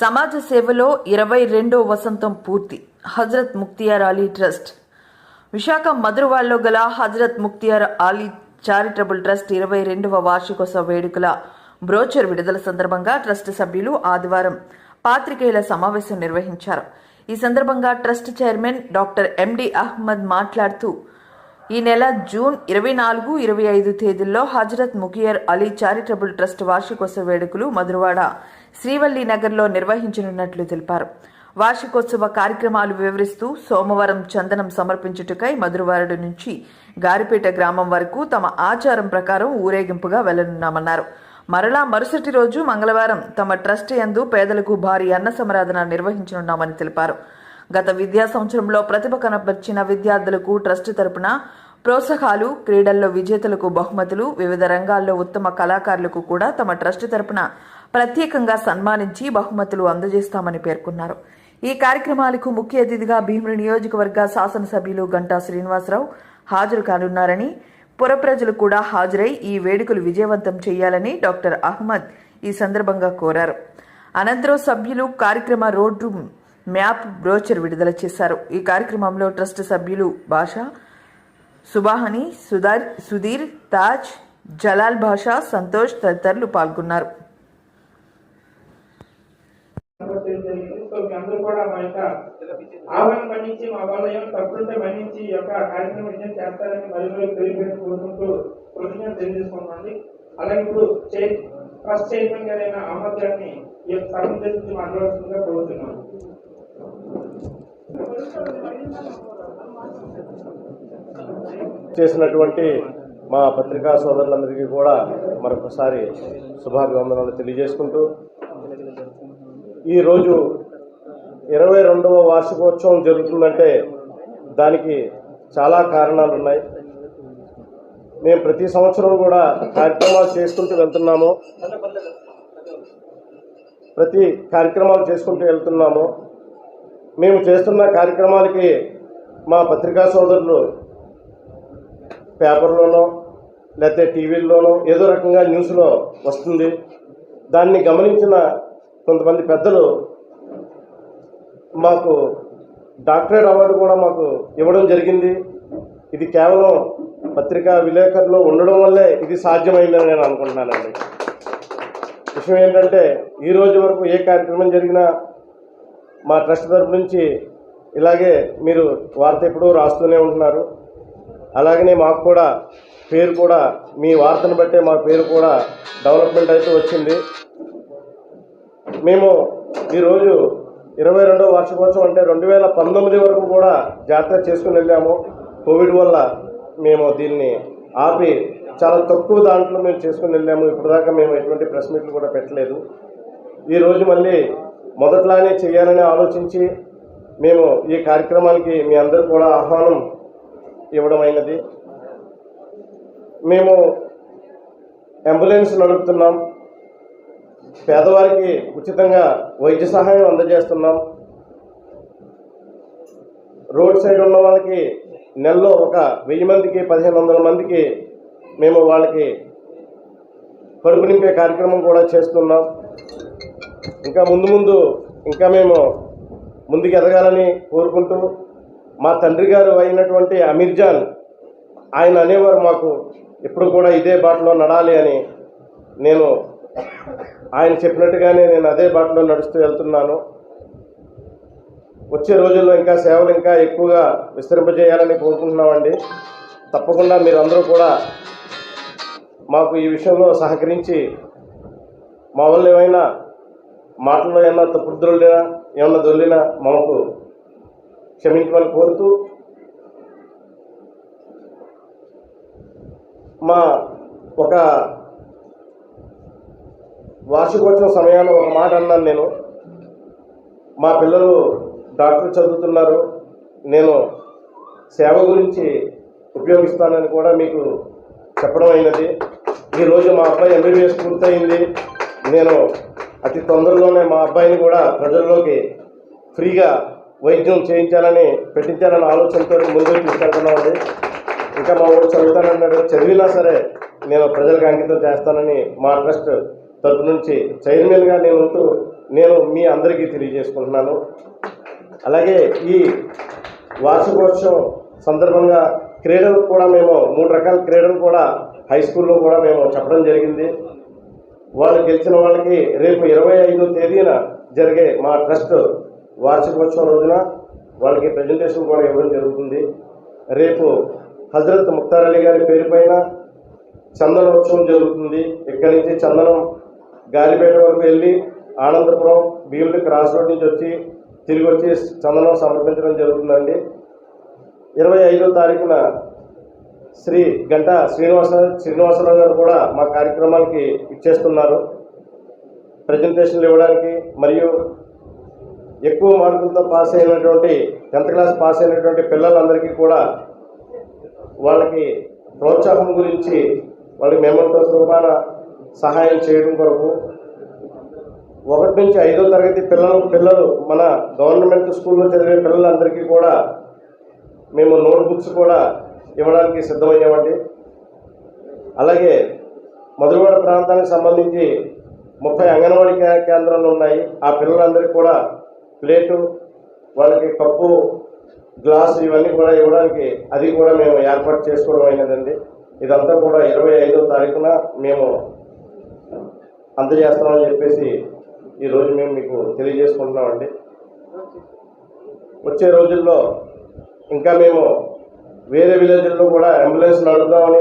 సమాజ సేవలో ఇరవై రెండో వసంతం పూర్తి. హజరత్ ముక్తియార్ అలీ ట్రస్ట్. విశాఖ మధురవాడలో గల హజరత్ ముక్తియార్ అలీ చారిటబుల్ ట్రస్ట్ ఇరవై రెండవ వార్షికోత్సవ వేడుకల బ్రోచర్ విడుదల సందర్భంగా ట్రస్ట్ సభ్యులు ఆదివారం పాత్రికేయుల సమావేశం నిర్వహించారు. ఈ సందర్భంగా trust chairman doctor MD Ahmed మాట్లాడుతూ ఈ నెల జూన్ ఇరవై నాలుగు ఇరవై ఐదు తేదీల్లో హజరత్ ముఖియర్ అలీ చారిటబుల్ ట్రస్ట్ వార్షికోత్సవ వేడుకలు మధురవాడ శ్రీవల్లి నగర్లో నిర్వహించనున్నట్లు తెలిపారు. వార్షికోత్సవ కార్యక్రమాలు వివరిస్తూ సోమవారం చందనం సమర్పించుటకై మధురవాడ నుంచి గారిపేట గ్రామం వరకు తమ ఆచారం ప్రకారం ఊరేగింపుగా వెళ్ళనున్నామన్నారు. మరలా మరుసటి రోజు మంగళవారం తమ ట్రస్ట్ యందు పేదలకు భారీ అన్న సమరాధన నిర్వహించనున్నామని తెలిపారు. గత విద్యా సంవత్సరంలో ప్రతిభ కనపరిచిన విద్యార్థులకు ట్రస్ట్ తరపున ప్రోత్సాహాలు క్రీడల్లో విజేతలకు బహుమతులు వివిధ రంగాల్లో ఉత్తమ కళాకారులకు కూడా తమ ట్రస్ట్ తరపున ప్రత్యేకంగా సన్మానించి బహుమతులు అందజేస్తామని పేర్కొన్నారు. ఈ కార్యక్రమాలకు ముఖ్య అతిథిగా భీముని నియోజకవర్గ శాసనసభ్యులు గంటా శ్రీనివాసరావు హాజరు కానున్నారని పురప్రజలు కూడా హాజరై ఈ వేడుకలు విజయవంతం చేయాలని డాక్టర్ అహ్మద్ ఈ సందర్భంగా కోరారు. అనంతరం సభ్యులు కార్యక్రమ రోడ్డు మ్యాప్ బ్రోచర్ విడుదల చేశారు. ఈ కార్యక్రమంలో ట్రస్ట్ సభ్యులు భాష సుబాహని సుధార్ సుధీర్ తాజ్ జలాల్ భాషా సంతోష్ తదితరులు పాల్గొన్నారు. ఆహ్వానం మన్నించి మా మన్నించి ఈ యొక్క కార్యక్రమం విజయం చేస్తారని కోరుకుంటూ కృతజ్ఞత అలాగే ఇప్పుడు ఫస్ట్ చైర్మన్ గారైన అహ్మద్ గారిని ఈ యొక్క సభ కోరుతున్నాను చేసినటువంటి మా పత్రికా సోదరులందరికీ కూడా మరొకసారి శుభాభివందనాలు తెలియజేసుకుంటూ ఈరోజు ఇరవై రెండవ వార్షికోత్సవం జరుగుతుందంటే దానికి చాలా కారణాలు ఉన్నాయి. మేము ప్రతి సంవత్సరం కూడా కార్యక్రమాలు చేసుకుంటూ వెళ్తున్నాము. ప్రతి కార్యక్రమాలు చేసుకుంటూ వెళ్తున్నాము. మేము చేస్తున్న కార్యక్రమాలకి మా పత్రికా సోదరులు పేపర్లోనో లేకపోతే టీవీల్లోనో ఏదో రకంగా న్యూస్లో వస్తుంది. దాన్ని గమనించిన కొంతమంది పెద్దలు మాకు డాక్టరేట్ అవార్డు కూడా మాకు ఇవ్వడం జరిగింది. ఇది కేవలం పత్రికా విలేకరులు ఉండడం వల్లే ఇది సాధ్యమైందని నేను అనుకుంటున్నానండి. విషయం ఏంటంటే ఈ రోజు వరకు ఏ కార్యక్రమం జరిగినా మా ట్రస్ట్ తరపు నుంచి ఇలాగే మీరు వార్త ఎప్పుడూ రాస్తూనే ఉంటున్నారు. అలాగనే మాకు కూడా పేరు కూడా మీ వార్తను బట్టే మా పేరు కూడా డెవలప్మెంట్ అయితే వచ్చింది. మేము ఈరోజు ఇరవై రెండో వార్షికోత్సవం అంటే రెండు వేల పంతొమ్మిది వరకు కూడా జాతర చేసుకుని వెళ్ళాము. కోవిడ్ వల్ల మేము దీన్ని ఆపి చాలా తక్కువ దాంట్లో మేము చేసుకుని వెళ్ళాము. ఇప్పటిదాకా మేము ఎటువంటి ప్రెస్ మీట్లు కూడా పెట్టలేదు. ఈరోజు మళ్ళీ మొదట్లానే చేయాలని ఆలోచించి మేము ఈ కార్యక్రమానికి మీ అందరూ కూడా ఆహ్వానం ఇవ్వడం అయినది. మేము అంబులెన్స్ నడుపుతున్నాం. పేదవారికి ఉచితంగా వైద్య సహాయం అందజేస్తున్నాం. రోడ్ సైడ్ ఉన్న వాళ్ళకి నెలలో ఒక వెయ్యి మందికి పదిహేను వందల మందికి మేము వాళ్ళకి కడుపు నింపే కార్యక్రమం కూడా చేస్తున్నాం. ఇంకా ముందు ముందు ఇంకా మేము ముందుకు ఎదగాలని కోరుకుంటూ మా తండ్రి గారు అయినటువంటి అమీర్ జాన్ ఆయన అనేవారు మాకు ఎప్పుడు కూడా ఇదే బాటలో నడాలి అని నేను ఆయన చెప్పినట్టుగానే నేను అదే బాటలో నడుస్తూ వెళ్తున్నాను. వచ్చే రోజుల్లో ఇంకా సేవలు ఇంకా ఎక్కువగా విస్తరింపజేయాలని కోరుకుంటున్నామండి. తప్పకుండా మీరు అందరూ కూడా మాకు ఈ విషయంలో సహకరించి మా వల్ల ఏమైనా మాటల్లో ఏమైనా తప్పుడు దొల్లినా ఏమన్నా దొల్లినా మాకు క్షమించమని కోరుతూ మా ఒక వార్షికోత్సవ సమయాల్లో ఒక మాట అన్నాను నేను. మా పిల్లలు డాక్టర్ చదువుతున్నారు. నేను సేవ గురించి ఉపయోగిస్తానని కూడా మీకు చెప్పడం అయినది. ఈరోజు మా అబ్బాయి ఎంబీబీఎస్ పూర్తయింది. నేను అతి తొందరలోనే మా అబ్బాయిని కూడా ప్రజల్లోకి ఫ్రీగా వైద్యం చేయించాలని పెట్టించాలని ఆలోచనతో ముందుకు తీసుకెళ్తున్నామండి ఇంకా మా ఊరు చదువుతానన్నాడు. చదివినా సరే నేను ప్రజలకు అంకితం చేస్తానని మా ట్రస్ట్ తరపు నుంచి చైర్మన్గా నేను ఉంటూ నేను మీ అందరికీ తెలియజేసుకుంటున్నాను. అలాగే ఈ వార్షికోత్సవం సందర్భంగా క్రీడలు కూడా మేము మూడు రకాల క్రీడలు కూడా హై స్కూల్లో కూడా మేము చెప్పడం జరిగింది. వాళ్ళు గెలిచిన వాళ్ళకి రేపు ఇరవై ఐదో తేదీన జరిగే మా ట్రస్ట్ వార్షికోత్సవం రోజున వాళ్ళకి ప్రజెంటేషన్ కూడా ఇవ్వడం జరుగుతుంది. రేపు హజరత్ ముక్తార్ అలీ గారి పేరు పైన చందనోత్సవం జరుగుతుంది. ఇక్కడి నుంచి చందనం గాలిపేట వరకు వెళ్ళి ఆనందపురం భీముడి క్రాస్ రోడ్ నుంచి వచ్చి తిరిగి వచ్చి చందనం సమర్పించడం జరుగుతుందండి. ఇరవై ఐదో తారీఖున శ్రీ గంట శ్రీనివాస శ్రీనివాసరావు గారు కూడా మా కార్యక్రమానికి ఇచ్చేస్తున్నారు. ప్రజెంటేషన్లు ఇవ్వడానికి మరియు ఎక్కువ మార్కులతో పాస్ అయినటువంటి టెన్త్ క్లాస్ పాస్ అయినటువంటి పిల్లలందరికీ కూడా వాళ్ళకి ప్రోత్సాహం గురించి వాళ్ళకి మెమోటోస్ రూపాన సహాయం చేయడం కొరకు ఒకటి నుంచి ఐదో తరగతి పిల్లలు పిల్లలు మన గవర్నమెంట్ స్కూల్లో చదివే పిల్లలందరికీ కూడా మేము నోట్బుక్స్ కూడా ఇవ్వడానికి సిద్ధమయ్యామండి. అలాగే మధురవాడ ప్రాంతానికి సంబంధించి ముప్పై అంగన్వాడీ కేంద్రాలు ఉన్నాయి. ఆ పిల్లలందరికీ కూడా ప్లేటు వాళ్ళకి కప్పు గ్లాసు ఇవన్నీ కూడా ఇవ్వడానికి అది కూడా మేము ఏర్పాటు చేసుకోవడం అయినదండి. ఇదంతా కూడా ఇరవై ఐదో తారీఖున మేము అందజేస్తామని చెప్పేసి ఈరోజు మేము మీకు తెలియజేసుకుంటున్నామండి. వచ్చే రోజుల్లో ఇంకా మేము వేరే విలేజ్ల్లో కూడా అంబులెన్స్ నడుపుదామని